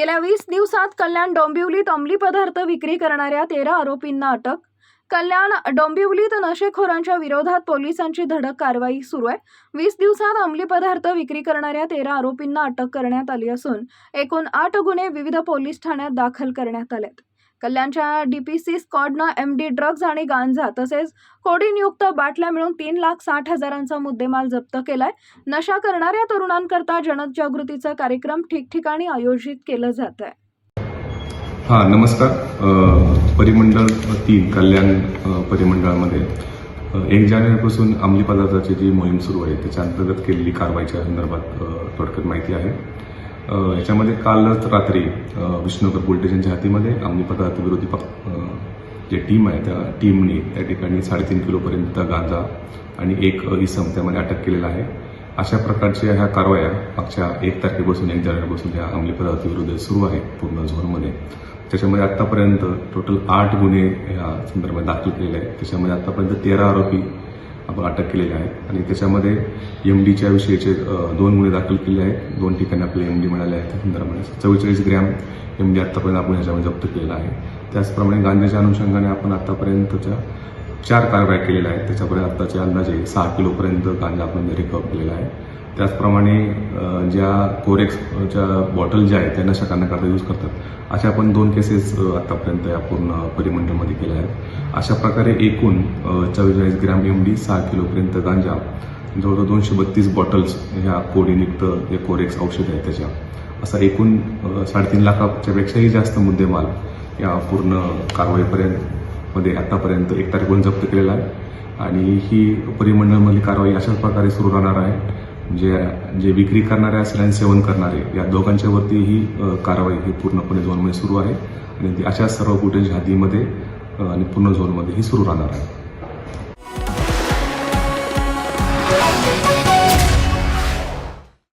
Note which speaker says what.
Speaker 1: गेल्या वीस दिवसात कल्याण डोंबिवलीत अंमली पदार्थ विक्री करणाऱ्या तेरा आरोपींना अटक. कल्याण डोंबिवलीत नशेखोरांच्या विरोधात पोलिसांची धडक कारवाई सुरू आहे. वीस दिवसात अंमली पदार्थ विक्री करणाऱ्या तेरा आरोपींना अटक करण्यात आली असून एकूण आठ गुन्हे विविध पोलीस ठाण्यात दाखल करण्यात आलेत. कल्याणच्या डी पी सी स्कॉडनं एम डी ड्रग्ज आणि गांजा तसेच कोडीनयुक्त बाटल्या मिळून तीन लाख साठ हजारांचा मुद्देमाल जप्त केलाय. नशा करणाऱ्या तरुणांकरता जनजागृतीचा कार्यक्रम ठिकठिकाणी आयोजित केलं जात आहे
Speaker 2: हां नमस्कार. परिमंडळ तीन कल्याण परिमंडळामध्ये एक जानेवारीपासून अंमली पदार्थाची जी मोहीम सुरू आहे त्याच्या अंतर्गत केलेली कारवाईच्या संदर्भात थोडक्यात माहिती आहे. याच्यामध्ये कालच रात्री अ, विष्णुनगर पोलीस स्टेशनच्या हातीमध्ये अंमली पदार्थ विरोधी जे टीम आहे त्या टीमने त्या ठिकाणी साडेतीन किलोपर्यंत गांजा आणि एक इसम त्यामध्ये अटक केलेला आहे. अशा प्रकारच्या ह्या कारवाया मागच्या एक तारखेपासून एक जानेवारीपासून ह्या अंमली पदार्थ विरोधी सुरू आहे पूर्ण झोनमध्ये. त्याच्यामध्ये आतापर्यंत टोटल आठ गुन्हे या संदर्भात दाखल केलेले आहेत. त्याच्यामध्ये आतापर्यंत तेरा आरोपी आपण अटक केलेले आहेत आणि त्याच्यामध्ये एम डीच्या विषयीचे दोन गुन्हे दाखल केले आहेत. दोन ठिकाणी आपल्याला एम डी मिळाले आहेत त्या संदर्भात चव्वेचाळीस ग्रॅम एम डी आत्तापर्यंत आपण ह्याच्यामध्ये जप्त केलेला आहे. त्याचप्रमाणे गांधीच्या अनुषंगाने आपण आतापर्यंतच्या चार कारवाया केलेल्या आहेत. त्याच्यापर्यंत आत्ताचे अंदाजे सहा किलोपर्यंत गांजा आपण रिकवर केलेला आहे. त्याचप्रमाणे ज्या कोरेक्सच्या बॉटल ज्या आहेत त्या नशा करण्याकरता यूज करतात. अशा आपण दोन केसेस आत्तापर्यंत आतापर्यंत या पूर्ण परिमंडळमध्ये केल्या आहेत. अशा प्रकारे एकूण चव्वेचाळीस ग्रॅम एम डी सहा किलोपर्यंत गांजा जवळजवळ दोनशे बत्तीस बॉटल्स ह्या कोडीनिक्त जे कोरेक्स औषध आहे त्याच्या. असा एकूण साडेतीन लाखाच्यापेक्षाही जास्त मुद्देमाल या पूर्ण कारवाईपर्यंत मध्ये आतापर्यंत एक तारखेपर्यंत जप्त केलेला आहे. आणि ही परिमंडळमधली कारवाई अशाच प्रकारे सुरू राहणार आहे. जे जे विक्री करणारे असेल आणि सेवन करणारे या दोघांच्या वरती ही कारवाई ही पूर्णपणे झोनमध्ये सुरू आहे. आणि ती अशाच सर्व फुटेज हातीमध्ये आणि पूर्ण झोनमध्ये ही सुरू राहणार आहे.